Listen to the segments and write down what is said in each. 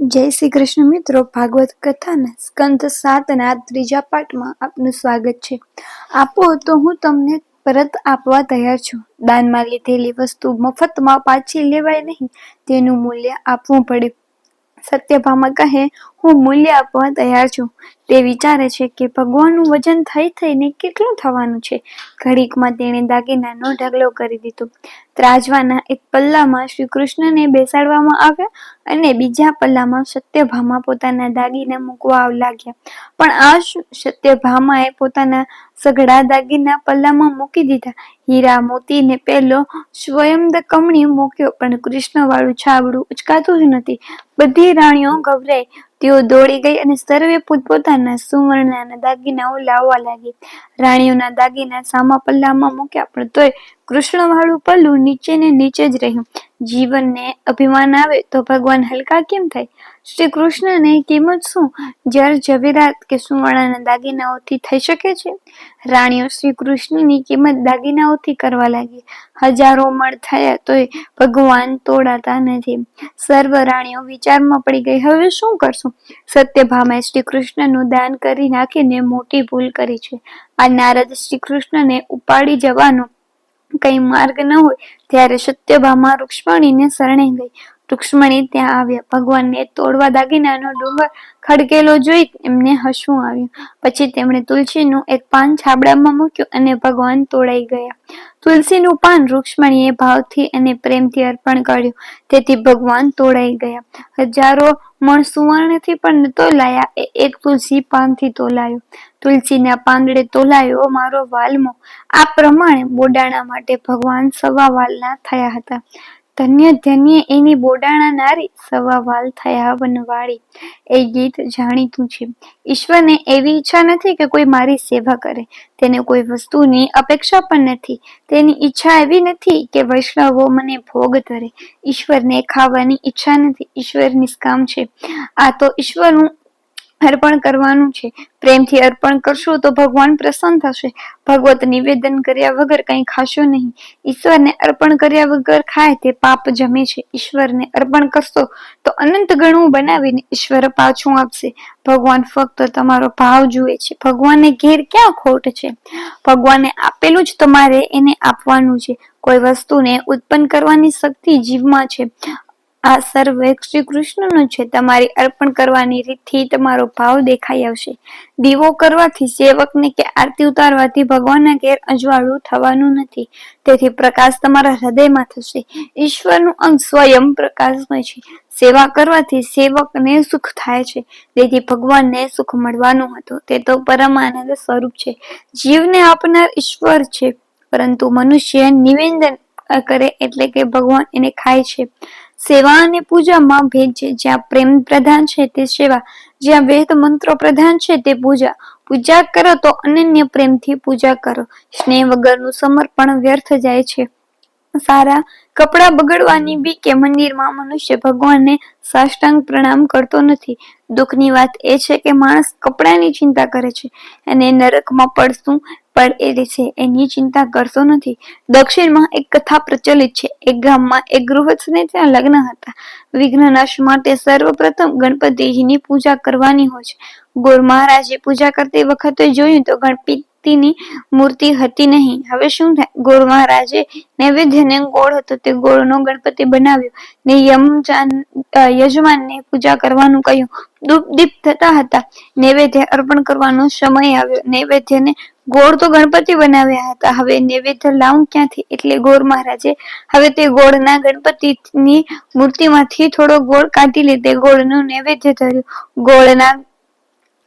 જય શ્રી કૃષ્ણ મિત્રો. ભાગવત કથાના સ્કંદ સાતના ત્રીજા પાઠમાં આપનું સ્વાગત છે. આપો તો હું તમને પરત આપવા તૈયાર છું. દાનમાં લીધેલી વસ્તુ મફતમાં પાછી લેવાય નહીં. તેનું મૂલ્ય આપવું પડે. સત્યભામા કહે હું મૂલ્ય આપવા તૈયાર છું. તે વિચારે છે કે ભગવાનનું વજન થઈ થઈને કેટલું થવાનું છે. ઘડીકમાં તેણે દાગીનાનો ઢગલો કરી દીધો. ત્રાજવાના એક પલ્લામાં શ્રી કૃષ્ણને બેસાડવામાં આવ્યા અને બીજા પલ્લામાં સત્યભામા પોતાના દાગીના મૂકવા લાગ્યા. પણ આ સત્યભામાએ પોતાના સઘળા દાગીના પલ્લામાં મૂકી દીધા. હીરા મોતી ને પેલો સ્વયં કમણી મૂક્યો, પણ કૃષ્ણ વાળું છાબડું ઉચકાતું જ નથી. બધી રાણીઓ ગભરાઈ. તેઓ દોડી ગઈ અને સર્વે પોતપોતાના સુવર્ણના દાગીનાઓ લાવવા લાગી. રાણીઓના દાગીના સામા પલ્લામાં મૂક્યા પણ તોય કૃષ્ણ વાળું પલ્લું નીચે ને નીચે જ રહ્યું. જીવનને અભિમાન આવે તો ભગવાન હલકા કેમ થાય? શ્રી કૃષ્ણને કિંમત શું? જર ઝવેરાત કે સુવર્ણના દાગીનાઓથી થઈ શકે છે? રાણીઓ શ્રી કૃષ્ણની કિંમત દાગીનાઓથી કરવા લાગી? હજારો મણ થયા તોય ભગવાન તોડાતા નથી. સર્વ રાણીઓ વિચારમાં પડી ગઈ, હવે શું કરશું? સત્યભામાએ શ્રી કૃષ્ણનું દાન કરી નાખીને મોટી ભૂલ કરી છે. આ નારદ શ્રી કૃષ્ણને ઉપાડી જવાનો કઈ માર્ગ ન હોય, ત્યારે સત્યભામા રૂક્ષ્મણીને શરણે ગઈ. રૂક્ષ્મણી ત્યાં આવ્યા. ભગવાનને તોડવા દાગીનાનો ડુંગર ખડકેલો જોઈ એમને હસવું આવ્યું. પછી તેમણે તુલસીનું એક પાન છાબડામાં મૂક્યું અને ભગવાન તોડાઈ ગયા. તુલસીનું પાન રૂક્ષ્મણીએ ભાવથી અને પ્રેમથી અર્પણ કર્યું. તેથી ભગવાન તોડાઈ ગયા. હજારો મણ સુવર્ણથી પણ તોલાયા, એ એક તુલસી પાનથી તોલાયો. તુલસીના પાંદડે તોલાયો મારો વાલમો. આ પ્રમાણે બોડાણા માટે ભગવાન સવા વાલના થયા હતા. ધન્ય ધન્ય એની બોડાણા નારી સવા વાલ થયા વનવાળી. એ ગીત જાણીતું છે. ઈશ્વરને એવી ઈચ્છા નથી કે કોઈ મારી સેવા કરે. તેને કોઈ વસ્તુની અપેક્ષા પણ નથી. તેની ઈચ્છા એવી નથી કે વૈષ્ણવો મને ભોગ ધરે. ઈશ્વરને ખાવાની ઈચ્છા નથી. ઈશ્વર નિષ્કામ છે. આ તો ઈશ્વરનું અર્પણ કરવાનું છે. પ્રેમથી અર્પણ કરશો તો ભગવાન પ્રસન્ન થશે. ભગવત નિવેદન કર્યા વગર કંઈ ખાશો નહીં. ઈશ્વરને અર્પણ કર્યા વગર ખાય તે પાપ જમે છે. ઈશ્વરને અર્પણ કરશો તો અનંત ગણું બનાવીને ઈશ્વર પાછું આપશે. ભગવાન ફક્ત તમારો ભાવ જુએ છે. ભગવાનને ઘેર ક્યાં ખોટ છે? ભગવાને આપેલું જ તમારે એને આપવાનું છે. કોઈ વસ્તુને ઉત્પન્ન કરવાની શક્તિ જીવમાં છે. આ સર્વ શ્રી કૃષ્ણનો છે. તમારી અર્પણ કરવાની રીતથી તમારો ભાવ દેખાઈ આવશે. દીવો કરવાથી સેવકને કે આરતી ઉતારવાથી ભગવાનના ઘેર અજવાળું થવાનું નથી. તેથી પ્રકાશ તમારા હૃદયમાં થશે. ઈશ્વરનું અંગ સ્વયં પ્રકાશમય છે. સેવા કરવાથી સેવકને સુખ થાય છે. તેથી ભગવાનને સુખ મળવાનું હતું. તે તો પરમાનંદ સ્વરૂપ છે. જીવને આપનાર ઈશ્વર છે. પરંતુ મનુષ્ય નિવેદન કરે એટલે કે ભગવાન એને ખાય છે. સેવા અને પૂજામાં ભેદ છે. જ્યાં પ્રેમ પ્રધાન છે તે સેવા, જ્યાં વેદ મંત્રો પ્રધાન છે તે પૂજા. પૂજા કરો તો અનન્ય પ્રેમથી પૂજા કરો. સ્નેહ વગરનું સમર્પણ વ્યર્થ જાય છે. સારા કપડાં બગડવાની બીકે મંદિરમાં મનુષ્ય ભગવાનને સાષ્ટાંગ પ્રણામ કરતો નથી. દુઃખની વાત એ છે કે માણસ કપડાની ચિંતા કરે છે અને નરકમાં પડશું પડે છે એની ચિંતા કરતો નથી. દક્ષિણમાં એક કથા પ્રચલિત છે. એક ગામમાં એક ગૃહસ્થને ત્યાં લગ્ન હતા. વિઘ્નનાશ માટે સર્વપ્રથમ ગણપતિજીની પૂજા કરવાની હોય છે. ગોર મહારાજે પૂજા કરતી વખતે જોયું તો ગણપતિની મૂર્તિ હતી નહીં. હવે શું ગોળ મહારાજે નૈવેદ્યને ગોળ હતો તે ગોળનો ગણપતિ બનાવ્યો ને યમચાન યજમાનને પૂજા કરવાનું કહ્યું. દીપ થતા હતા. નૈવેદ્ય અર્પણ કરવાનો સમય આવ્યો. નૈવેદ્યને ગોળ તો ગણપતિ બનાવ્યા હતા. હવે નૈવેદ્ય લાવું ક્યાંથી? એટલે ગોળ મહારાજે હવે તે ગોળના ગણપતિની મૂર્તિમાંથી થોડો ગોળ કાઢી લીધે ગોળનું નૈવેદ્ય ધર્યું. ગોળના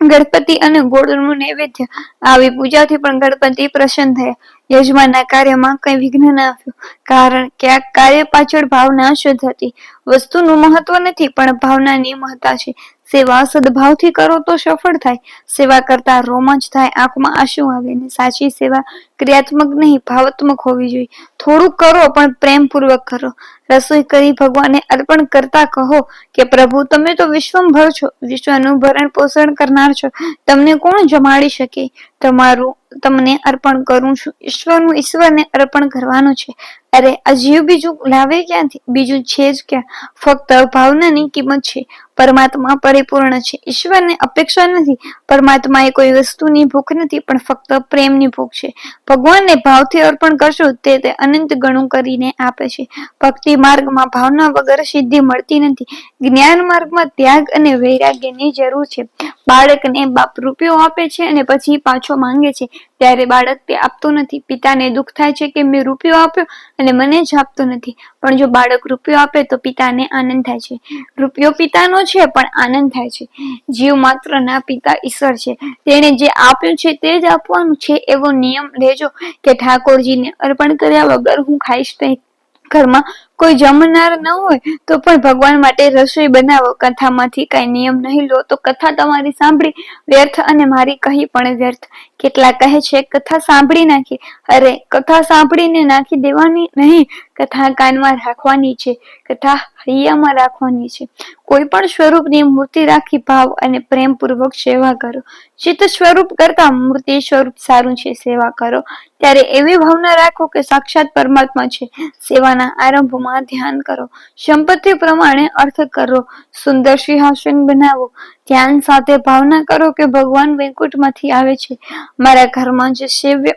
ગણપતિ અને ગોળનું નૈવેદ્ય આવી પૂજાથી પણ ગણપતિ પ્રસન્ન થયા. યજમાનના કાર્યમાં કઈ વિઘ્ન ન આવ્યું, કારણ કે આ કાર્ય પાછળ ભાવના શુદ્ધ હતી. વસ્તુનું મહત્વ નથી, પણ ભાવનાની મહત્તા છે. સેવા સદભાવથી કરો તો સફળ થાય. સેવા કરતા રોમાંચ થાય, આંખમાં આંસુ આવે ને સાચી સેવા ક્રિયાત્મક નહીં, ભાવાત્મક હોવી જોઈએ. થોડુંક કરો, પણ પ્રેમપૂર્વક કરો. રસોઈ કરી ભગવાનને અર્પણ કરતા કહો કે, પ્રભુ, તમે તો વિશ્વભર છો. વિશ્વનું ભરણ પોષણ કરનાર છો. તમને કોણ જમાડી શકે? તમારું, તમને અર્પણ કરું છું. ઈશ્વરનું ઈશ્વરને અર્પણ કરવાનું છે. અરે, આ બીજું લાવે ક્યાંથી? બીજું છે જ ક્યાં? ફક્ત ભાવનાની કિંમત છે. પરમાત્મા પરિપૂર્ણ છે. ઈશ્વરને અપેક્ષા નથી. પરમાત્મા એ કોઈ વસ્તુની ભૂખ નથી, પણ ફક્ત પ્રેમની ભૂખ છે. ભગવાનને ભાવથી અર્પણ કરશો, તે તે અનંત ગણું કરીને આપે છે. ભક્તિ માર્ગમાં ભાવના વગર સિદ્ધિ મળતી નથી. જ્ઞાન માર્ગમાં ત્યાગ અને વૈરાગ્યની જરૂર છે. બાળકને બાપ રૂપિયો આપે છે અને પછી પાછો માંગે છે. ત્યારે બાળક તે આપતો નથી. પિતાને દુઃખ થાય છે કે મેં રૂપિયો આપ્યો અને મને જ આપતો નથી. પણ જો બાળક રૂપિયો આપે તો પિતાને આનંદ થાય છે. રૂપિયો પિતાનો છે, પણ આનંદ થાય છે. જીવ માત્ર ના પિતા ઈશ્વર છે. તેણે જે આપ્યું છે તે જ આપવાનું છે એવો નિયમ લેજો કે ઠાકોરજીને અર્પણ કર્યા વગર હું ખાઈશ નહીં. ઘરમાં કોઈ જમનાર ન હોય, તો પણ ભગવાન માટે રસોઈ બનાવો. કથામાંથી કઈ નિયમ નહીં લો, તો કથા તમારી સાંભળી, વ્યર્થ અને મારી કહી પણ વ્યર્થ. કેટલા કહે છે, કથા સાંભળી નાખી. અરે, કથા સાંભળીને નાખી દેવાની નહીં. કથા કાનમાં રાખવાની છે. કથા હૈયામાં રાખવાની છે. કોઈ પણ સ્વરૂપની મૂર્તિ રાખી ભાવ અને પ્રેમપૂર્વક સેવા કરો. ચિત્ત સ્વરૂપ કરતા મૂર્તિ સ્વરૂપ સારું છે, સેવા કરો. ત્યારે એવી ભાવના રાખો કે સાક્ષાત પરમાત્મા છે. સેવાના આરંભમાં ધ્યાન કરો. સંપત્તિ પ્રમાણે અર્થ કરો. સુંદર સિંહાસન બનાવો. ધ્યાન સાથે ભાવના કરો કે ભગવાન વૈકુંઠમાંથી આવે છે. મારા ઘરમાં જે સેવ્ય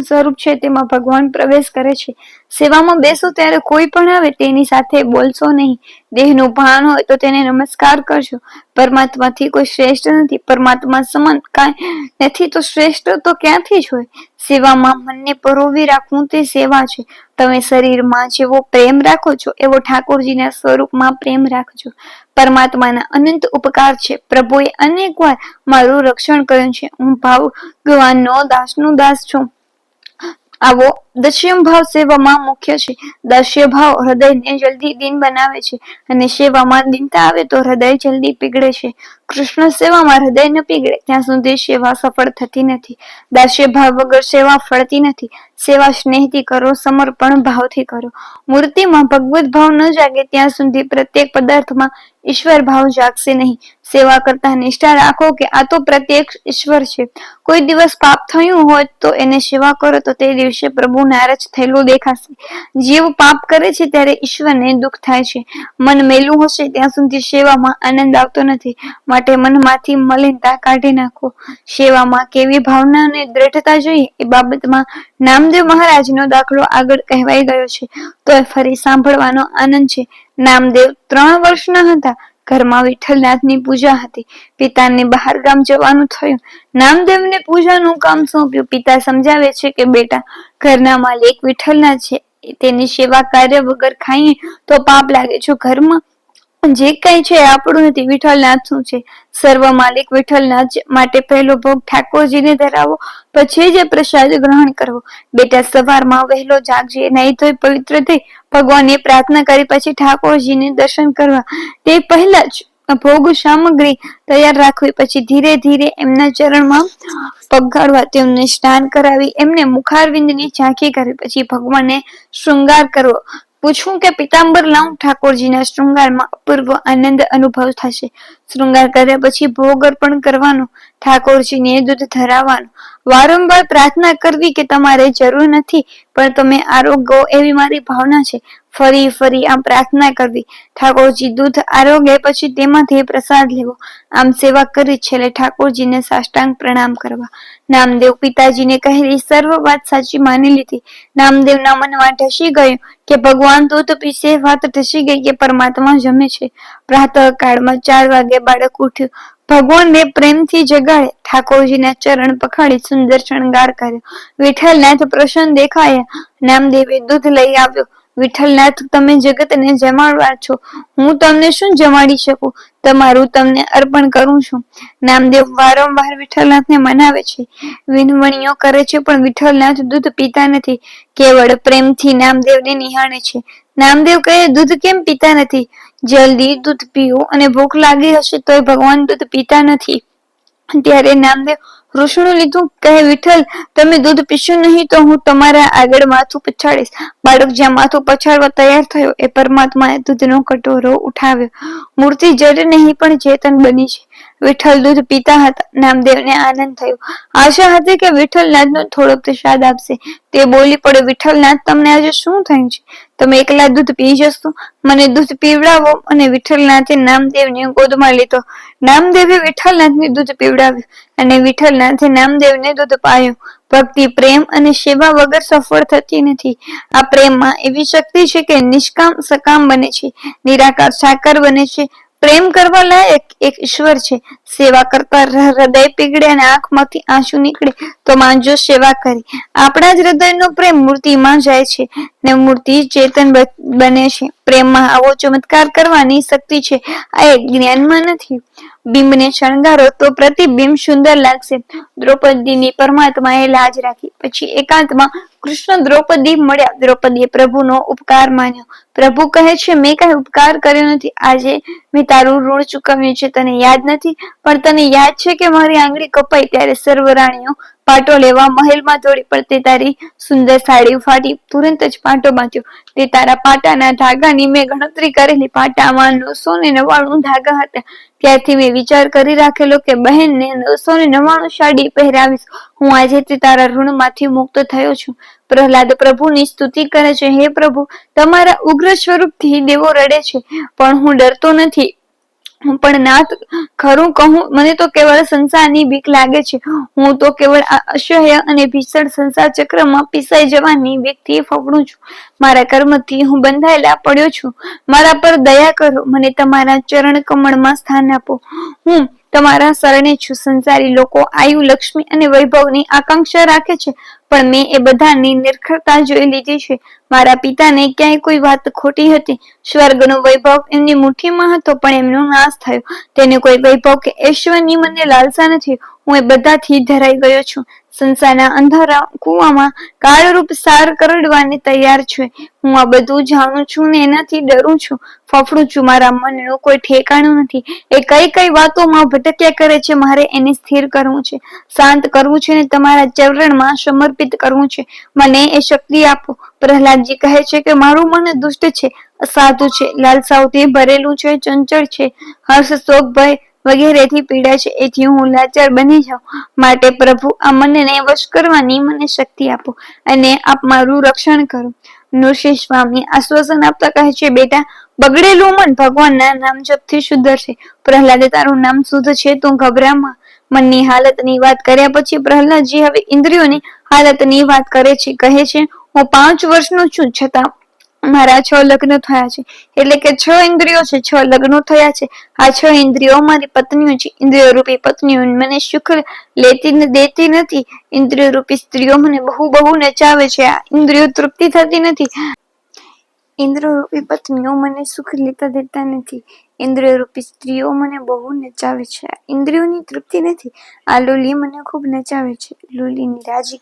સ્વરૂપ છે, તેમાં ભગવાન પ્રવેશ કરે છે. સેવામાં બેસો ત્યારે કોઈ પણ આવે, તેની સાથે બોલશો નહીં. દેહનું ભાન હોય તો તેને નમસ્કાર કરજો. પરમાત્માથી કોઈ શ્રેષ્ઠ નથી. પરમાત્મા સમાન કાંઈ નથી તો શ્રેષ્ઠ તો ક્યાંથી જ હોય? સેવામાં મનને પરોવી રાખવું તે સેવા છે. તમે શરીરમાં જેવો પ્રેમ રાખો છો, એવો ઠાકોરજીના સ્વરૂપમાં પ્રેમ રાખજો. પરમાત્માના અનંત ઉપકાર છે. પ્રભુએ અનેક વાર મારું રક્ષણ કર્યું છે. હું ભાવ ભગવાનનો દાસનું દાસ છું. આવો. દશ્યમ ભાવ સેવામાં મુખ્ય છે. દશ્ય ભાવ હૃદયને જલ્દી દિન બનાવે છે અને સેવામાં દિનતા આવે તો હૃદય જલ્દી પીગળે છે. કૃષ્ણ સેવામાં હૃદય ન પીગળે ત્યાં સુધી સેવા સફળ થતી નથી. દાસ્ય ભાવ વગર સેવા ફળતી નથી. સેવા સ્નેહથી કરો, સમર્પણ ભાવથી કરો. મૂર્તિમાં ભગવત ભાવ ન જાગે ત્યાં સુધી પ્રત્યેક પદાર્થમાં ઈશ્વર ભાવ જાગશે નહીં. સેવા કરતા નિષ્ઠા રાખો કે આ તો પ્રત્યેક ઈશ્વર છે. કોઈ દિવસ પાપ થયું હોય તો એને સેવા કરો તો તે દિવસે પ્રભુ નારાજ થયેલું દેખાશે. જીવ પાપ કરે છે ત્યારે ઈશ્વરને દુઃખ થાય છે. મન મેલું હશે ત્યાં સુધી સેવામાં આનંદ આવતો નથી. માટે મનમાંથી મલિનતા કાઢી નાખો. સેવામાં કેવી ભાવના અને દ્રઢતા જોઈએ એ બાબતમાં નામદેવ મહારાજનો દાખલો આગળ કહેવાઈ ગયો છે. તો ફરી સાંભળવાનો આનંદ છે. નામદેવ ત્રણ વર્ષના હતા. ઘરમાં વિઠ્ઠલનાથની પૂજા હતી. પિતાને બહાર ગામ જવાનું થયું. નામદેવને પૂજાનું કામ સોંપ્યું. પિતા સમજાવે છે કે, બેટા, ઘરના માલિક વિઠ્ઠલનાથ છે. તેની સેવા કાર્ય વગર ખાઈએ તો પાપ લાગે. જો ઘરમાં જે કઈ છે આપણું નથી. વિઠ્ઠલનાથનું છે? સર્વ માલિક વિઠ્ઠલનાથ માટે પહેલો ભોગ ઠાકોરજીને ધરાવો, પછી જ પ્રસાદ ગ્રહણ કરવો. બેટા, સવારમાં વહેલો જાગજે, નહીં તો પવિત્ર થઈ. ભગવાનને પ્રાર્થના કરી પછી ઠાકોરજીને દર્શન કરવા. તે પહેલા જ ભોગ સામગ્રી તૈયાર રાખવી, પછી ધીરે ધીરે એમના ચરણમાં પગાડવા તેમને સ્નાન કરાવી, એમને મુખારવિંદની ઝાંખી કરવી પછી ભગવાનને શૃંગાર કરવો. પૂછવું કે પિતાંબર લાવું ઠાકોરજીના શૃંગારમાં અપૂર્વ આનંદ અનુભવ થશે. શૃંગાર કર્યા પછી ભોગ અર્પણ કરવાનો, ઠાકોરજીને દૂધ ધરાવવાનું વારંવાર પ્રાર્થના કરવી કે તમારે જરૂર નથી, પણ તમે આરોગ્ય એવી મારી ભાવના છે. ફરી ફરી આમ પ્રાર્થના કરવી. ઠાકોરજી, દૂધ આરોગ્ય પછી તેમાંથી પ્રસાદ લેવો. આમ સેવા કરી છેલ્લે ઠાકોરજીને સાષ્ટાંગ પ્રણામ કરવા. નામદેવ પિતાજીને કહેલી સર્વ વાત સાચી માની લીધી. નામદેવના મનમાં ઢસી ગયું કે ભગવાન દૂધ પીશે, વાત ઢસી ગઈ કે પરમાત્મા જમે છે. પ્રાતઃ કાળમાં ચાર વાગે બાળક ઉઠ્યું. ભગવાનને પ્રેમથી જગાડે. ઠાકોરજીના ચરણ પખાડી સુંદર શણગાર કર્યો. વિઠ્ઠલનાથ પ્રસન્ન દેખાયા. નામદેવે દૂધ લઈ આવ્યો. વિઠ્ઠલનાથ, તમે જગતને જમાડવા છો. હું તમને શું જમાડી શકું? તમારું તમને અર્પણ કરું છું. નામદેવ વારંવાર વિઠ્ઠલનાથને મનાવે છે. વિનવણીઓ કરે છે, પણ વિઠ્ઠલનાથ દૂધ પીતા નથી. કેવળ પ્રેમથી નામદેવને નિહાળે છે. નામદેવ કહે, દૂધ કેમ પીતા નથી? જલ્દી દૂધ પીવું અને ભૂખ લાગી હશે તોય ભગવાન દૂધ પીતા નથી. ત્યારે નામદેવ વૃષણું લીધું કહે, વિઠ્ઠલ, તમે દૂધ પીશો નહીં તો હું તમારા આગળ માથું પછાડીશ. બાળક જ્યાં માથું પછાડવા તૈયાર થયો, એ પરમાત્માએ દૂધનો કટોરો ઉઠાવ્યો. મૂર્તિ જડ નહીં પણ ચેતન બની છે. વિઠ્ઠલ દૂધ પીતા હતા. નામદેવને આનંદ થયો. આશા હતી કે વિઠ્ઠલનાથનો થોડો પ્રસાદ આપશે. તે બોલી પડ્યો વિઠ્ઠલનાથ, તમને આજે શું થયું છે? તમે એકલા દૂધ પી જશો? મને દૂધ પીવડાવો. અને વિઠ્ઠલનાથે નામદેવને ગોદમાં લીધો. નામદેવે વિઠ્ઠલનાથને દૂધ પીવડાવ્યું અને વિઠ્ઠલનાથે નામદેવને દૂધ પાયું ભક્તિ, પ્રેમ અને સેવા વગર સફળ થતી નથી. આ પ્રેમમાં એવી શક્તિ છે કે નિષ્કામ સકામ બને છે. નિરાકાર સાકાર બને છે. પ્રેમ કરવા લાયક એક ઈશ્વર છે. સેવા કરતા હૃદય પીગળે અને આંખમાંથી આંસુ નીકળે તો માંજો સેવા કરી. આપણા જ હૃદયનો પ્રેમ મૂર્તિમાં જાય છે ને મૂર્તિ ચેતન બને છે. પ્રેમમાં આવો ચમત્કાર કરવાની શક્તિ છે. આ એક જ્ઞાનમાં નથી. બિંબને શણગારો તો પ્રતિબિંબ સુંદર લાગશે. દ્રૌપદીની પરમાત્માએ લાજ રાખી. પછી એકાંતમાં કૃષ્ણ દ્રૌપદી મળ્યા. દ્રૌપદીએ પ્રભુનો ઉપકાર માન્યો. પ્રભુ કહે છે, મેં કઈ ઉપકાર કર્યો નથી. આજે મેં તારું ઋણ ચૂકવ્યું છે. તને યાદ નથી. પણ તને યાદ છે કે મારી આંગળી કપાઈ ત્યારે સર્વ પાટો લેવા મહેલમાં દોડી. પણ તે તારી સુંદર સાડી ફાટી તુરંત જ પાટો બાંધ્યો. તે તારા પાટાના ધાગાની મેં ગણતરી કરેલી. પાટામાં નવસો ને નવાણું ધાગા હતા. ત્યારથી મેં વિચાર કરી રાખેલો કે બહેનને નવસો ને નવાણું સાડી પહેરાવીશ. હું આજે તે તારા ઋણમાંથી મુક્ત થયો છું. પ્રહલાદ પ્રભુની સ્તુતિ કરે છે. હે પ્રભુ, તમારા ઉગ્ર સ્વરૂપથી દેવો રડે છે. પણ હું ડરતો નથી. હું પણ નાથ ખરું કહું, મને તો કેવળ સંસારની બીક લાગે છે. હું તો કેવળ અસહ્ય અને ભીષણ સંસાર ચક્રમાં પીસાઈ જવાની વ્યક્તિ ફફડું છું. મારા કર્મથી હું બંધાયેલા પડ્યો છું. મારા પર દયા કરો. મને તમારા ચરણ કમળમાં સ્થાન આપો. હું તમારા શરણે છું. સંસારી લોકો આયુ લક્ષ્મી અને વૈભવની આકાંક્ષા રાખે છે, પણ મેં એ બધાની નિરખરતા જોઈ લીધી છે. મારા પિતાને ક્યાંય કોઈ વાત ખોટી હતી. સ્વર્ગનો વૈભવ એમની મુઠ્ઠીમાં હતો, પણ એમનો નાશ થયો. તેને કોઈ વૈભવ કે ઐશ્વરની મને લાલસા નથી. હું એ બધાથી ધરાઈ ગયો છું. સંસારના અંધારા કુવામાં કાળરૂપ સાર કરડવાને તૈયાર છે. હું આ બધું જાણું છું ને એનાથી ડરું છું. ફફડું છું, મારા મનનું કોઈ ઠેકાણું નથી. એ કઈ કઈ વાતોમાં ભટક્યા કરે છે, મારે એને સ્થિર કરવું છે. શાંત કરવું છે ને તમારા ચરણમાં સમર્પિત કરવું છે. મને એ શક્તિ આપો. પ્રહલાદજી કહે છે કે મારું મન દુષ્ટ છે, અસાધુ છે, લાલસાઓથી ભરેલું છે, ચંચળ છે. હર્ષ શોક ભય વગેરેથી પીડા છે, એથી હું લાચાર બની જાઉં. માટે પ્રભુ, આ મનને વશ કરવાની મને શક્તિ આપો અને આપ મારું રક્ષણ કરો. નૃસિંહ સ્વામી, આશ્વાસન આપતા કહે છે, બેટા, બગડેલું મન ભગવાનના નામ જપથી સુધરશે પ્રહલાદે તારું નામ શુદ્ધ છે, તું ગભરામાં મનની હાલતની વાત કર્યા પછી પ્રહલાદજી હવે ઇન્દ્રિયોની હાલતની વાત કરે છે. કહે છે, હું પાંચ વર્ષનો છું, છતાં મારા છ લગ્ન થયા છે. એટલે કે છ ઇન્દ્રિયો છે, છ લગ્નો થયા છે. આ છ ઇન્દ્રિયો મારી પત્નીઓ છે. ઇન્દ્રિયો રૂપી પત્નીઓ મને સુખ લેતી દેતી નથી. ઇન્દ્રિયો રૂપી સ્ત્રીઓ મને બહુ બહુ નચાવે છે. આ ઇન્દ્રિયો તૃપ્તિ થતી નથી. ઇન્દ્રિયો રૂપી પત્નીઓ મને સુખ લેતા દેતા નથી. ઇન્દ્રિયો રૂપી સ્ત્રીઓ મને બહુ નચાવે છે. ઇન્દ્રિયોની તૃપ્તિ નથી. આ લોલી મને ખૂબ નચાવે છે. લોલીની રાજી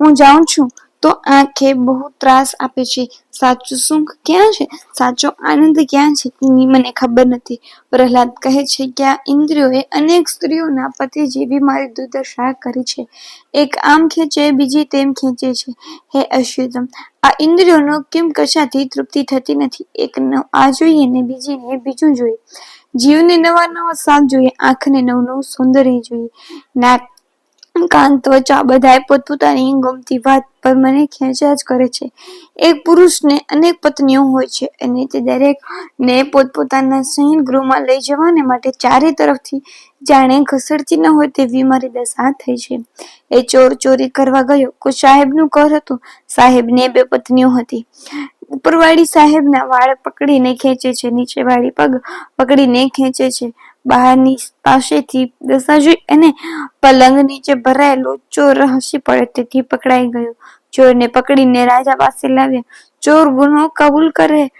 હું જાઉં છું. તો આંખે બહુ ત્રાસ આપે છે. સાચું સુખ ક્યાં છે? સાચો આનંદ ક્યાં છે? તેની મને ખબર નથી. પ્રહલાદ કહે છે કે આ ઇન્દ્રિયોએ અનેક સ્ત્રીઓના પતિ જેવી મારી દુર્દશા કરી છે. એક આમ ખેંચે, બીજી તેમ ખેંચે છે. હે અશ્યુતમ આ ઇન્દ્રિયોનો કેમ કશાથી તૃપ્તિ થતી નથી? એક આ જોઈએ ને બીજીને બીજું જોઈએ. જીવને નવા નવા સાથ જોઈએ, આંખને નવું નવું સૌંદર્ય જોઈએ. નાક કાન ત્વચા બધાએ પોતપોતાની ગમતી વાત પર મને ખેંચ્યા જ કરે છે. એક પુરુષને અનેક પત્નીઓ હોય છે અને તે દરેક ને પોતપોતાના શયન ગૃહમાં લઈ જવાને માટે ચારે તરફથી જાણે ઘસડતી ન હોય તેવી મારી દશા થઈ છે. એ ચોર ચોરી કરવા ગયો. કોઈ સાહેબનું ઘર હતું. સાહેબને બે પત્નીઓ હતી. ઉપરવાળી સાહેબના વાળ પકડીને ખેંચે છે, નીચેવાળી પગ પકડીને ખેંચે છે. બહારની પાસેથી દશા જોઈ અને પલંગ નીચે ભરાયેલો ચોર હસી પડે તેથી પકડાઈ ગયો. ચોરને પકડીને રાજા પાસે લાવ્યા. ચોર ગુનો કબૂલ કરે.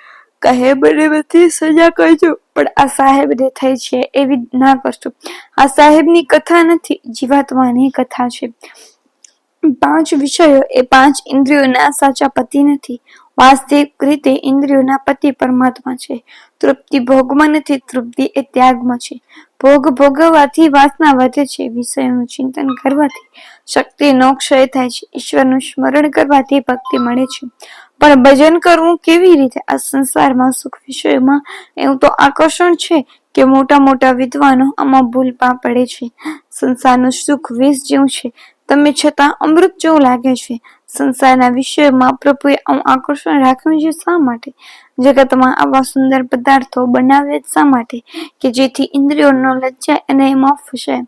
કહે બને બધી સજા કરજો. પણ આ સાહેબને થઈ છે એવી ના કરશો. આ સાહેબની કથા નથી, જીવાત્માની કથા છે. પાંચ વિષયો એ પાંચ ઇન્દ્રિયોના સાચા પતિ નથી. વાસ્તવિક રીતે ઇન્દ્રિયોના પતિ પરમાત્મા છે. તૃપ્તિ ભોગમાં નથી, તૃપ્તિ એ ત્યાગમાં છે. ભોગ ભોગવવાથી વાસના વધે છે, વિષયોનું ચિંતન કરવાથી શક્તિનો ક્ષય થાય છે, ઈશ્વરનું સ્મરણ કરવાથી ભક્તિ મળે છે. પણ ભજન કરવું કેવી રીતે? આ સંસારમાં સુખ વિષયમાં એવું તો આકર્ષણ છે કે મોટા મોટા વિદ્વાનો આમાં ભૂલ પા પડે છે. સંસારનું સુખ વિષ જેવું છે. તમે છતાં અમૃત જેવું લાગે છે. સંસારના વિષયમાં પ્રભુએ આવું આકર્ષણ રાખ્યું છે શા માટે? જગતમાં આવા સુંદર પદાર્થો બનાવે શા માટે? કે જેથી ઇન્દ્રિયોનો લજ્જા અને એમાં ફસાય?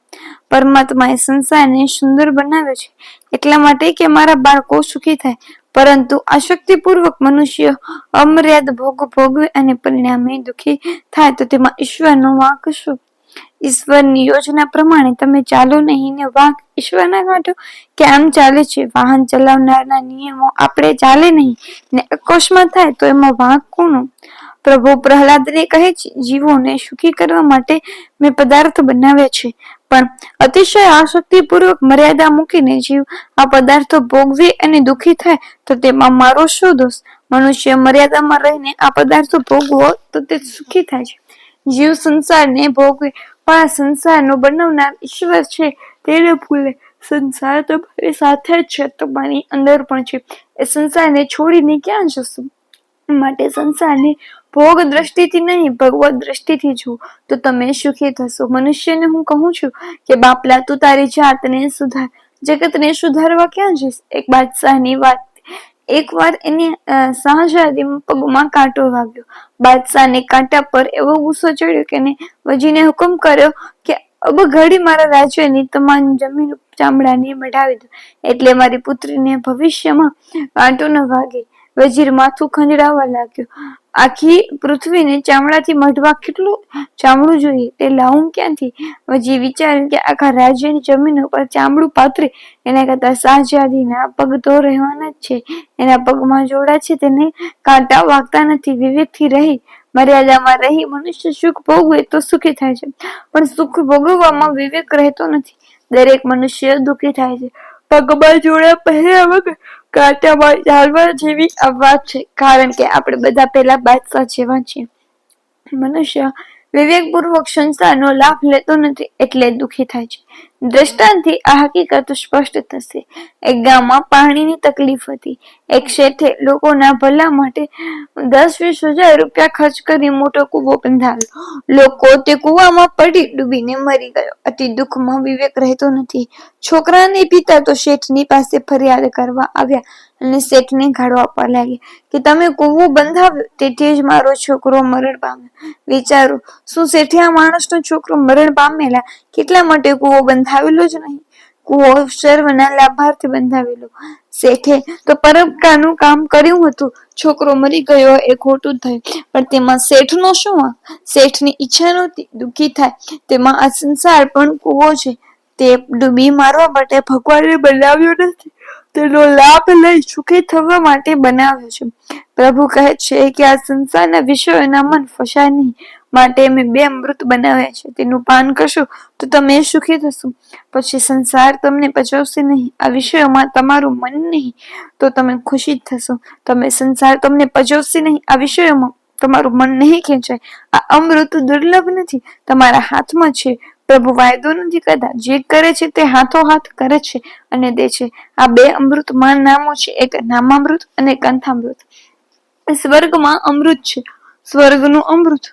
પરમાત્માએ સંસારને સુંદર બનાવ્યો છે. એટલા માટે કે મારા બાળકો સુખી થાય. પરંતુ આશક્તિપૂર્વક મનુષ્ય અમર્યાદ ભોગ ભોગવે અને પરિણામે દુઃખી થાય તો તેમાં ઈશ્વરનો વાંક શું ઈશ્વરની યોજના પ્રમાણે તમે ચાલો નહીં ને વાંક ઈશ્વરના કાંઠો કે ચાલે છે? વાહન ચલાવનારના નિયમો આપણે ચાલે નહીં ને અકસ્માત થાય તો એમાં વાંક કોનો? પ્રભુ પ્રહલાદને કહે છે, જીવોને સુખી કરવા માટે મેં પદાર્થ બનાવ્યા છે. પણ અતિશય આસક્તિપૂર્વક મર્યાદા મૂકીને જીવ આ પદાર્થો ભોગવે અને દુઃખી થાય, તો તેમાં મારો શું દોષ? મનુષ્ય મર્યાદામાં રહીને આ પદાર્થો ભોગવો તો તે સુખી થાય છે. જીવ સંસારને ભોગવે. પણ આ સંસારનો બનાવનાર ઈશ્વર છે. તેને ભૂલે. સંસાર તમારી સાથે જ છે તમારી અંદર પણ છે. એ સંસારને છોડીને ક્યાં જશું? માટે સંસારને ભોગ દ્રષ્ટિથી નહીં, ભગવત દ્રષ્ટિથી જુઓ તો તમે સુખી થશો મનુષ્યને હું કહું છું કે બાપલા, તું તારી જાતને સુધાર. જગતને સુધારવા ક્યાં જઈશ? એક બાદશાહની વાત એકવાર એને શાહજાદી પગમાં કાંટો વાગ્યો. બાદશાહને કાંટા પર એવો ગુસ્સો ચડ્યો કે વજીને હુકમ કર્યો કે અબ ઘડી મારા રાજ્યની તમામ જમીન ચામડાને મઢાવી દો. એટલે મારી પુત્રીને ભવિષ્યમાં કાંટો ન વાગે. વજીર માથું ખંજડાવવા લાગ્યો. આખી પૃથ્વીને ચામડાથી મઢવા કેટલું ચામડું જોઈએ? તે લાવું ક્યાંથી? વજી વિચાર્યું કે આખા રાજ્યની જમીન ઉપર ચામડું પાથરે, એના કરતા શાહજાદીના પગ તો રહેવાના જ છે. એના પગમાં જોડા છે, તેને કાંટા વાગતા નથી, વિવેકથી રહી, મર્યાદામાં રહી, મનુષ્ય સુખ ભોગવે તો સુખી થાય છે. પણ સુખ ભોગવવામાં વિવેક રહેતો નથી. દરેક મનુષ્ય દુઃખી થાય છે. પગમાં જોડા પહેર્યા વગર કાંટામાં જાનવર જેવી અવાજ છે. કારણ કે આપણે બધા પેલા બાદશાહ જેવા છીએ. મનુષ્ય વિવેકપૂર્વક સંસ્થાનો લાભ લેતો નથી એટલે દુઃખી થાય છે. દ્રષ્ટાંતથી આ હકીકત સ્પષ્ટ થશે. એક ગામમાં પાણીની તકલીફ હતી. એક શેઠે લોકોના ભલા માટે દસ વીસ હજાર રૂપિયા ખર્ચ કરી મોટો કૂવો બંધાવ્યો. લોકો તે કૂવામાં પડી ડૂબીને મરી ગયો. અતિ દુઃખમાં વિવેક રહેતો નથી. છોકરાને પિતા તો શેઠની પાસે ફરિયાદ કરવા આવ્યા. અને શેઠને ગાળો પર લાગ્યા કે તમે કૂવું બંધાવ્યો? તેથી જ મારો છોકરો મરણ પામ્યો. વિચારો, શું શેઠે માણસનો છોકરો મરણ પામેલા? કેટલા માટે કૂવો બંધાવેલો જ નહીં? કૂવો સર્વના લાભાર્થી બંધાવેલો. શેઠે તો પરબકાનું કામ કર્યું હતું. છોકરો મરી ગયો, એ ખોટું થયું. પણ તેમાં શેઠનો શું શેઠની ઈચ્છા નહોતી, દુઃખી થાય. તેમાં આ સંસાર પણ કૂવો છે. તે ડૂબી મારવા માટે ભગવાને બનાવ્યો નથી. તેનો લાભ લઈ સુખી થવા માટે બનાવ્યો છે. પ્રભુ કહે છે કે આ સંસારના વિષયોના મન ફસાય નહીં માટે અમે બે અમૃત બનાવ્યા છે. તેનું પાન કરશો તો તમે સુખી થશો. પછી સંસાર તમને પચવશે નહીં. આ વિષયોમાં તમારું મન નહીં તો તમે ખુશી થશો. તમે સંસાર તમને પચવશે નહીં. આ વિષયોમાં તમારું મન નહીં ખેંચાય. આ અમૃત દુર્લભ નથી. તમારા હાથમાં છે. પ્રભુ વાયદો નથી કરતા. જે કરે છે તે હાથો હાથ કરે છે અને દે છે. આ બે અમૃતમાં નામો છે. એક નામામૃત અને કંથામૃત સ્વર્ગમાં અમૃત છે. સ્વર્ગનું અમૃત.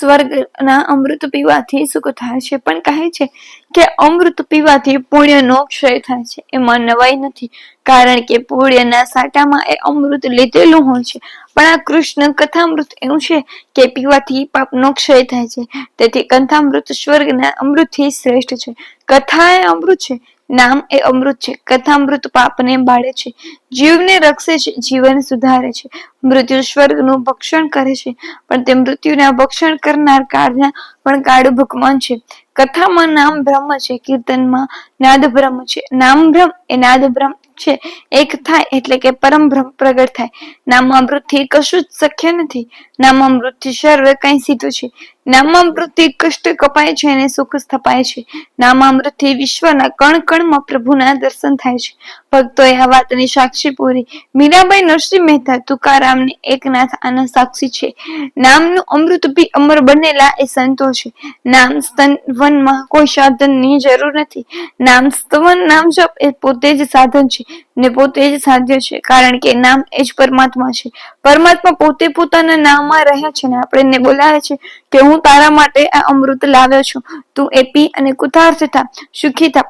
સ્વર્ગના અમૃત પીવાથી સુખ થાય છે. પણ કહે છે કે અમૃત પીવાથી પુણ્યનો ક્ષય થાય છે. એમાં નવાઈ નથી. કારણ કે પુણ્યના સાટામાં એ અમૃત લીધેલું હોય છે. પણ આ કૃષ્ણ કથામૃત એવું છે કે પીવાથી પાપનો ક્ષય થાય છે. તેથી કથામૃત સ્વર્ગના અમૃતથી શ્રેષ્ઠ છે. કથા એ અમૃત છે. નામ એ અમૃત છે. કથામૃત પાપને બાળે છે. જીવને રક્ષે છે. જીવન સુધારે છે. મૃત્યુ સ્વર્ગનું ભક્ષણ કરે છે. પણ તે મૃત્યુના ભક્ષણ કરનાર કાળના પણ કાળ ભૂકમાન છે. કથામાં નામ બ્રહ્મ છે. કીર્તનમાં નાદ બ્રહ્મ છે. નામ બ્રહ્મ એ નાદ બ્રહ્મ છે. એક થાય એટલે કે પરમ બ્રહ્મ પ્રગટ થાય. નામામૃતથી કશું જ શક્ય નથી. નામામૃતથી સર્વ કઈ સીધું છે. નામામૃત કષ્ટ કપાય છે અને સુખ સ્થપાય છે. નામામૃત વિશ્વના કણ કણમાં પ્રભુના દર્શન થાય છે. ભક્તોએ આ વાતની સાક્ષી પૂરી. મીરાબાઈ નરસિંહ મહેતા, તુકારામને એકનાથ આના સાક્ષી છે. નામનું અમૃત બી અમર બનેલા એ સંતો છે. નામ સ્તન વનમાં કોઈ સાધનની જરૂર નથી. નામ સ્તવન, નામ જપ એ પોતે જ સાધન છે. ને પોતે જ સાધ્ય છે, કારણ કે નામ એ જ પરમાત્મા છે. પરમાત્મા પોતે પોતાના નામમાં રહ્યા છે ને આપણે એને બોલાવે છે કે હું તારા માટે આ અમૃત લાવ્યો છું. તું એ પી અને કુતાર્થ થા, સુખી થા.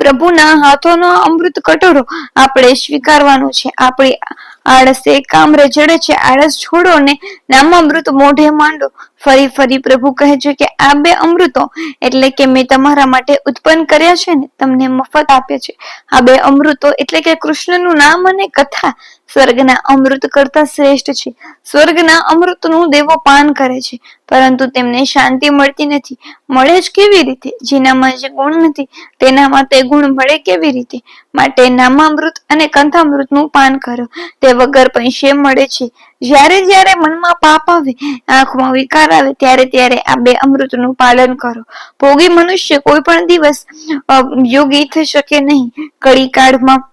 પ્રભુના હાથોનો અમૃત કટોરો આપણે સ્વીકારવાનું છે. આપણી આળસે કામ રજડે છે. આળસ છોડો ને નામ અમૃત મોઢે માંડો. ફરી ફરી પ્રભુ કહે છે કે આ બે અમૃતો, એટલે કે મેં તમારા માટે ઉત્પન્ન કર્યા છે ને, તમને મફત આપે છે. આ બે અમૃતો એટલે કે કૃષ્ણનું નામ અને કથા. સ્વર્ગના અમૃત કરતા શ્રેષ્ઠ છે. સ્વર્ગના અમૃતનું દેવો પાન કરે છે. પરંતુ તેમને શાંતિ મળતી નથી. મળે જ કેવી રીતે? જેનામાં જે ગુણ નથી, તેનામાં તે ગુણ મળે કેવી રીતે? માટે નામામૃત અને કંથામૃતનું પાન કરો. તે વગર પૈસે મળે છે? જ્યારે જ્યારે મનમાં પાપ આવે, આંખમાં વિકાર આવે, ત્યારે ત્યારે આ બે અમૃતનું પાલન કરો. ભોગી મનુષ્ય કોઈ પણ દિવસ યોગી થઈ શકે નહીં. કડી કાળમાં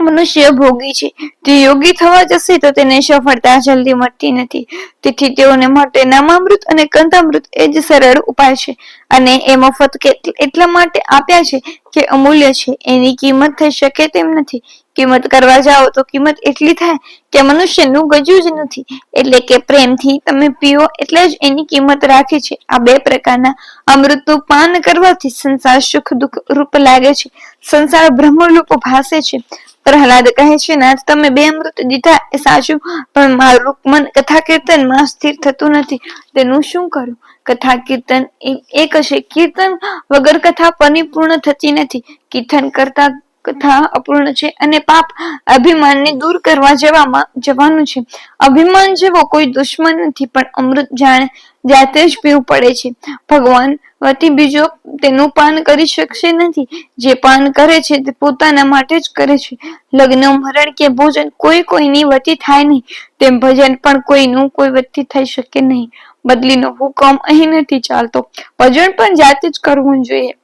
મનુષ્ય ભોગી છે. તે યોગી થવા જશે તો તેને સફળતા જલ્દી મળતી નથી. તેથી તેઓને માટે નામામૃત અને કંતામૃત એ જ સરળ ઉપાય છે. અને એ મફત એટલા માટે આપ્યા છે કે અમૂલ્ય છે. એની કિંમત થઈ શકે તેમ નથી. કિંમત કરવા જાઓ તો કિંમત એટલી થાય કે મનુષ્યનું ગજું જ નથી. એટલે કે પ્રેમથી તમે પીઓ એટલે જ એની કિંમત રાખે છે. આ બે પ્રકારના અમૃતનું પાન કરવાથી સંસાર સુખ દુઃખ રૂપ લાગે છે. સંસાર બ્રહ્મરૂપ ભાસે છે. પ્રહલાદ કહે છે, નાથ, તમે બે અમૃત દીધા એ સાચું, પણ મારું મન કથા કીર્તનમાં સ્થિર થતું નથી. તેનું શું કરું? કથા કીર્તન એક છે કીર્તન વગર કથા પરિપૂર્ણ થતી નથી. કીર્તન કરતા કથા અપૂર્ણ છે અને પાપ અભિમાનને દૂર કરવા જવામાં જવાનું છે. અભિમાન જેવો કોઈ દુશ્મન નથી, પણ અમૃત જાણે જાતે જ પીવું પડે છે. ભગવાન વતી બીજો તેનું પાન કરી શકશે નથી. જે પાન કરે છે તે પોતાના માટે જ કરે છે. લગ્ન, મરણ કે ભોજન કોઈ કોઈની વતી થાય નહીં. તેમ ભજન પણ કોઈનું કોઈ વતી થઈ શકે નહીં. બદલીનો હુકમ અહીં નથી ચાલતો. ભજન પણ જાતે જ કરવું જોઈએ.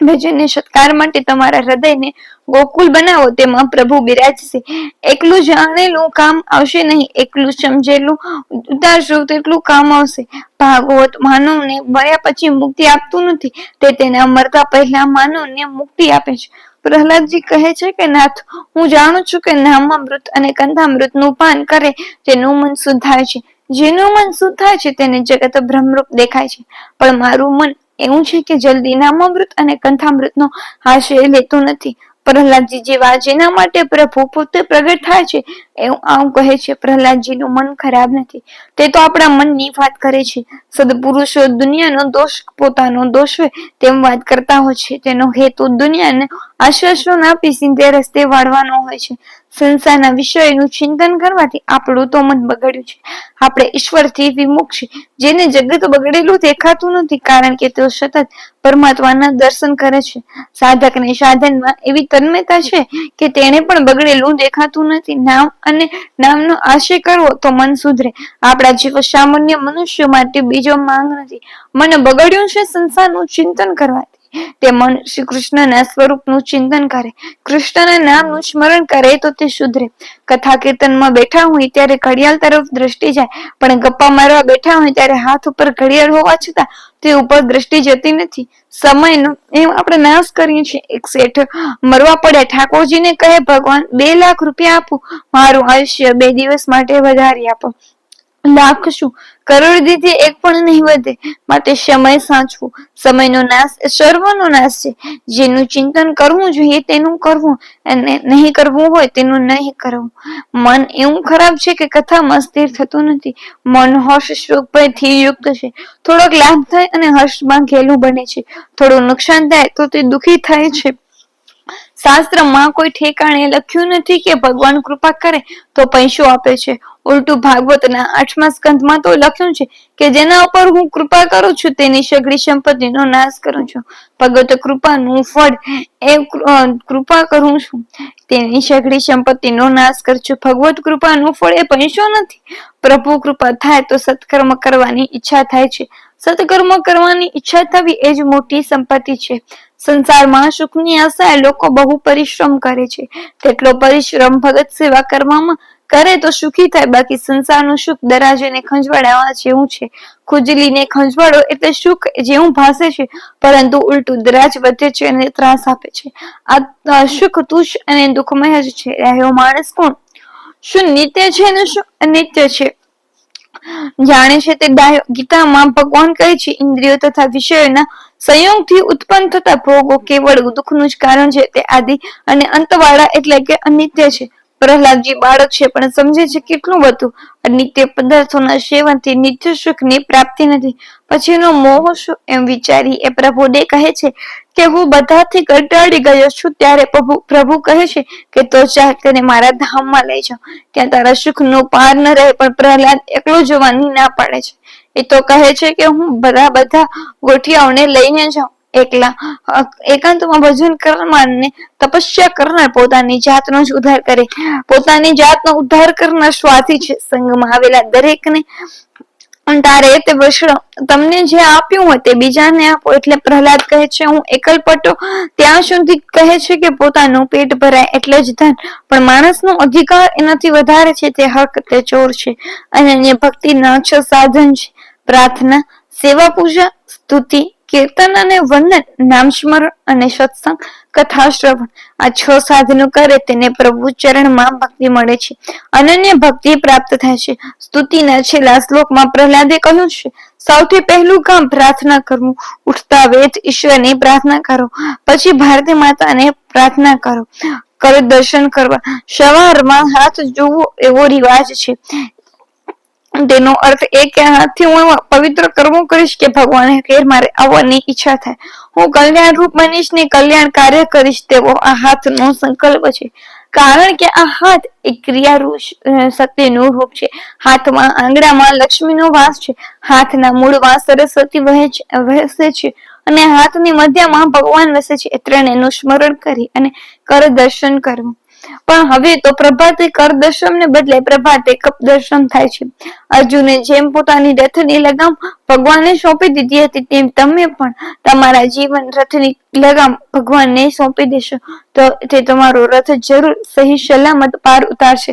ભજનને સત્કાર માટે તમારા હૃદયને ગોકુલ બનાવો, તેમાં પ્રભુ બિરાજશે. એકલું જાણેલું કામ આવશે નહીં, એકલું સમજેલું ઉતારશો તેટલું કામ આવશે. ભાગવત માનવને મળ્યા પછી મુક્તિ આપતું નથી, તે તેના મરતા પહેલા માનવને મુક્તિ આપે છે. પ્રહલાદજી કહે છે કે, નાથ, હું જાણું છું કે નામામૃત અને કંધામૃતનું પાન કરે તેનું મન શુદ્ધ થાય છે. જેનું મન શુદ્ધ થાય છે, તેને જગત ભ્રમરૂપ દેખાય છે. પણ મારું મન એવું છે કે જલ્દી નામામૃત અને કંથામૃતનો આશ્રય લેતો નથી. પ્રહલાદજી જેવા જેના માટે પ્રભુ પોતે પ્રગટ થાય છે, એવું આમ કહે છે. પ્રહલાદજીનું મન ખરાબ નથી. તે તો આપણા મનની વાત કરે છે. સદપુરુષો દુનિયાનો દોષ પોતાનો દોષ હોય તેમ વાત કરતા હોય છે. તેનો હેતુ દુનિયાને આશ્વાસન આપી સીધે રસ્તે વાળવાનો હોય છે. સંસારના વિષયનું ચિંતન કરવાથી આપણું તો મન બગડ્યું છે. આપણે ઈશ્વરથી વિમુખ છે. જેને જગત બગડેલું દેખાતું નથી, કારણ કે તેઓ સતત પરમાત્માના દર્શન કરે છે. સાધકને સાધનમાં એવી તન્મયતા છે કે તેણે પણ બગડેલું દેખાતું નથી. નામ અને નામનો આશય કરવો તો મન સુધરે. આપણા જેવા સામાન્ય મનુષ્યો માટે બીજો માંગ નથી. મને બગડ્યું છે સંસારનું ચિંતન કરવાથી. તે મન શ્રી કૃષ્ણના સ્વરૂપનું ચિંતન કરે. કૃષ્ણના નામનું સ્મરણ કરે તો તે સુધરે. કથા કીર્તનમાં બેઠા હોય ત્યારે ઘડિયાળ તરફ દ્રષ્ટિ જાય. પણ ગપ્પા મારવા બેઠા હોય ત્યારે હાથ ઉપર ઘડિયાળ હોવા છતાં તે ઉપર દ્રષ્ટિ જતી નથી. સમયનો એમ આપણે નાશ કરીએ છીએ. એક શેઠ મરવા પડ્યા. ઠાકોરજીને કહે, ભગવાન, બે લાખ રૂપિયા આપો. મારું આયુષ્ય બે દિવસ માટે વધારી આપો. લાખ શું કરોડથી એક પણ નહીં વધે. માટે સમય સાચવો. સમયનો નાશ એ સર્વનો નાશ છે. જેનું ચિંતન કરવું જોઈએ તેનું કરવું. અને નહીં કરવું હોય તેનું નહીં કરવું. મન એવું ખરાબ છે કે કથામાં સ્થિર થતું નથી. મન હર્ષ શોકભયથી યુક્ત છે. થોડોક લાભ થાય અને હર્ષમાં ઘેલું બને છે. થોડું નુકસાન થાય તો તે દુઃખી થાય છે. શાસ્ત્રમાં કોઈ ઠેકાણે લખ્યું નથી કે ભગવાન કૃપા કરે, તો પૈસો આપે છે. ઉલટું ભાગવતના આઠમા સ્કંધમાં તો લખ્યું છે કે જેના ઉપર હું કૃપા કરું છું, તેની સગળી સંપત્તિનો નાશ કરું છું. ભગવત કૃપાનું ફળ એ કૃપા કરું છું, તેની સગળી સંપત્તિનો નાશ કરું છું. ભગવત કૃપાનું ફળ એ પૈસો નથી. પ્રભુ કૃપા થાય તો સત્કર્મ કરવાની ઈચ્છા થાય છે. સત્કર્મ કરવાની ઈચ્છા થવી એ જ મોટી સંપત્તિ છે. સંસારમાં સુખની આશાએ લોકો બહુ પરિશ્રમ કરે છે. તેટલો પરિશ્રમ ભગત સેવા કરવામાં કરે તો સુખી થાય. બાકી સંસારનું સુખ દરાજેને ખંજવાડાવા જેવું છે. ખુજલીને ખંજવાડો એટલે સુખ જેવું ભાસે છે. પરંતુ ઉલટું દરાજ વધે છે અને ત્રાસ આપે છે. આ સુખ તુષ અને દુઃખમય જ છે. રહ્યો માણસ કોણ? શું નિત્ય છે ને શું અનિત્ય છે? જાણે છે તે ગીતામાં ભગવાન કહે છે, ઇન્દ્રિયો તથા વિષયોના સંયોગથી ઉત્પન્ન થતા ભોગો કેવળ દુઃખનું જ કારણ છે તે આદિ અને અંતવાળા એટલે કે અનિત્ય છે. પ્રહલાદજી બાળક છે, પણ સમજે છે કેટલું બધું. અનિત્ય પદાર્થોના સેવનથી નિત્ય સુખની પ્રાપ્તિ નથી. પછીનો મોહ શું એમ વિચારી એ પ્રભુને કહે છે કે હું બધાથી કંટાળી ગયો છું, ત્યારે પ્રભુ પ્રભુ કહે છે કે તો ચાલ તને મારા ધામમાં લઈ જાઓ. ત્યાં તારા સુખનો પાર ન રહે, પણ પ્રહલાદ એકલો જવાની ના પાડે છે. એ તો કહે છે કે હું બધા બધા ગોઠિયાઓને લઈને જાઉં. એકલા એકાંતમાં ભજન કરનાર ને તપસ્યા કરનાર પોતાની જાતનો જ ઉદ્ધાર કરે. પોતાની જાતનો ઉદ્ધાર કરનાર સ્વાથી છે. સંઘમાં આવેલા દરેકને તારે તે વસ્ત્ર તમને જે આપ્યું હોય તે બીજાને આપો એટલે પ્રહલાદ કહે છે, હું એકલપટો ત્યાં સુધી કહે છે કે પોતાનું પેટ ભરાય એટલે જ ધન. પણ માણસનો અધિકાર એનાથી વધારે છે. તે હક, તે ચોર છે. અનન્ય ભક્તિ નાક્ષ સાધન છે. પ્રાર્થના, સેવા પૂજા, સ્તુતિ કીર્તન અને વંદન, નામ સ્મરણ અને સત્સંગ, કથા શ્રવણ. આ છ સાધનો કરે તેને પ્રભુ ચરણમાં ભક્તિ મળે છે. અનન્ય ભક્તિ પ્રાપ્ત થાય છે. સ્તુતિના છેલ્લા શ્લોકમાં પ્રહલાદે કહ્યું છે, સૌથી પહેલું કામ પ્રાર્થના કરવું ઉઠતા વેદ ઈશ્વરની પ્રાર્થના કરો. પછી ભારતી માતાને પ્રાર્થના કરો. કરો દર્શન કરવા. સવારમાં હાથ જોવો એવો રિવાજ છે. તેનો અર્થ એ કે આથી હું પવિત્ર કર્મો કરીશ કે ભગવાન ઘેર મારે આવવાની ઈચ્છા થાય. હું કલ્યાણ રૂપ બનીશ ને કલ્યાણ કાર્ય કરીશ તેવો આ હાથનો સંકલ્પ છે. કારણ કે આ હાથ એ ક્રિયા શક્તિનું રૂપ છે. હાથમાં આંગળામાં લક્ષ્મીનો વાસ છે. હાથના મૂળમાં સરસ્વતી વહેસે છે અને હાથની મધ્યમાં ભગવાન વસે છે. એ ત્રણેયનું સ્મરણ કરી અને કર દર્શન કરવું પણ હવે તો પ્રભાતે કર દર્શન ને બદલે પ્રભાતે કપ દર્શન થાય છે. અર્જુને જેમ પોતાની રથની લગામ ભગવાનને સોંપી દીધી હતી, તેમ તમે પણ તમારા જીવન રથની લગામ ભગવાનને સોંપી દેશો. તો તે તમારો રથ જરૂર સહી સલામત પાર ઉતારશે.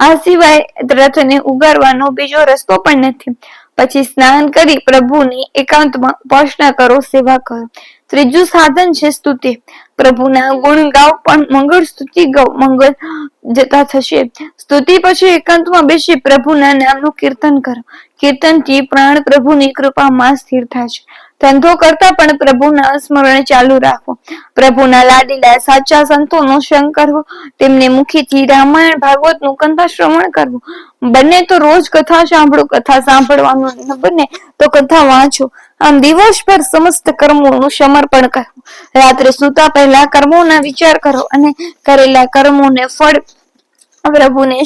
આ સિવાય રથને ઉગારવાનો બીજો રસ્તો પણ નથી. પછી સ્નાન કરી પ્રભુની એકાંતમાં ઉપાસના કરો, સેવા કરો. ત્રીજું સાધન છે સ્તુતિ. પ્રભુના ગુણ ગાવ પણ મંગળ સ્તુતિ ગાવ મંગળ જતા થશે. સ્તુતિ પછી એકાંતમાં બેસી પ્રભુના નામનું કીર્તન કરો. કીર્તનથી પ્રાણ પ્રભુની કૃપામાં સ્થિર થાય છે. ધંધો કરતા પણ પ્રભુના સ્મરણ ચાલુ રાખો. પ્રભુના લાડીલા સાચા સંતોનો સંગ કરવો, તેમને મુખીથી રામાયણ ભાગવતનું કંથા શ્રવણ કરવું. બંને તો રોજ કથા સાંભળો, કથા સાંભળવાનું બને તો કથા વાંચો. આમ દિવસભર સમસ્ત કર્મોનું સમર્પણ કરવું રાત્રે સુતા પહેલા કર્મોના વિચાર કરો અને કરેલા કર્મોને ફળ પ્રભુને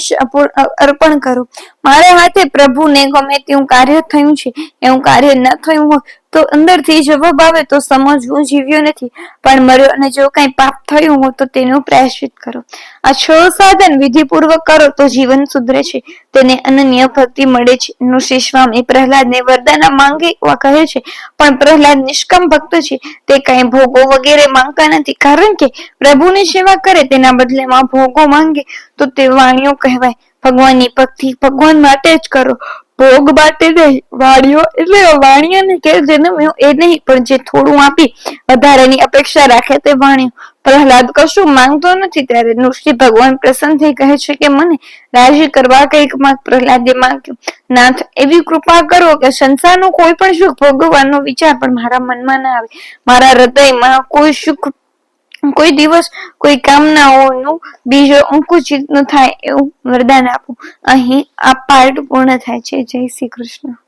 અર્પણ કરો. મારા હાથે પ્રભુને ગમે તેવું કાર્ય થયું છે. એવું કાર્ય ન થયું હોય તો અંદરથી જવાબ આવે તો સમજવું જીવ્યો નથી. પણ મર્યો અને જો કઈ પાપ થયું હોય તો તેનું પ્રાયશ્ચિત કરો. આ છ સાધન વિધિપૂર્વક કરો તો જીવન સુધરે છે. તેને અનન્ય ભક્તિ મળે છે. ઋષિ સ્વામી પ્રહલાદ ને વરદાન માંગે કહે છે. પણ પ્રહલાદ નિષ્કામ ભક્ત છે. તે કઈ ભોગો વગેરે માંગતા નથી. કારણ કે પ્રભુની સેવા કરે તેના બદલેમાં ભોગો માંગે. તો તે વાણીઓ કહેવાય. ભગવાનની ભક્તિ ભગવાન માટે જ કરો. ભોગ બાટે નહીં વાણીઓ એટલે વાણિયાને કે જેને એ નહીં, પણ જે થોડું આપી વધારેની અપેક્ષા રાખે તે વાણિયો પ્રહલાદ કશું માંગતો નથી ત્યારે નૃષિ ભગવાન પ્રસન્ન થઈ કહે છે કે મને રાજી કરવા કંઈક માંગ પ્રહલાદે માંગ્યું. નાથ, એવી કૃપા કરો કે સંસારનું કોઈ પણ સુખ ભોગવવાનો વિચાર પણ મારા મનમાં ના આવે. મારા હૃદયમાં કોઈ સુખ કોઈ દિવસ કોઈ કામનાઓનું બીજો અંકુચિત ન થાય એવું વરદાન આપું. અહીં આ પાર્ટ પૂર્ણ થાય છે. જય શ્રી કૃષ્ણ.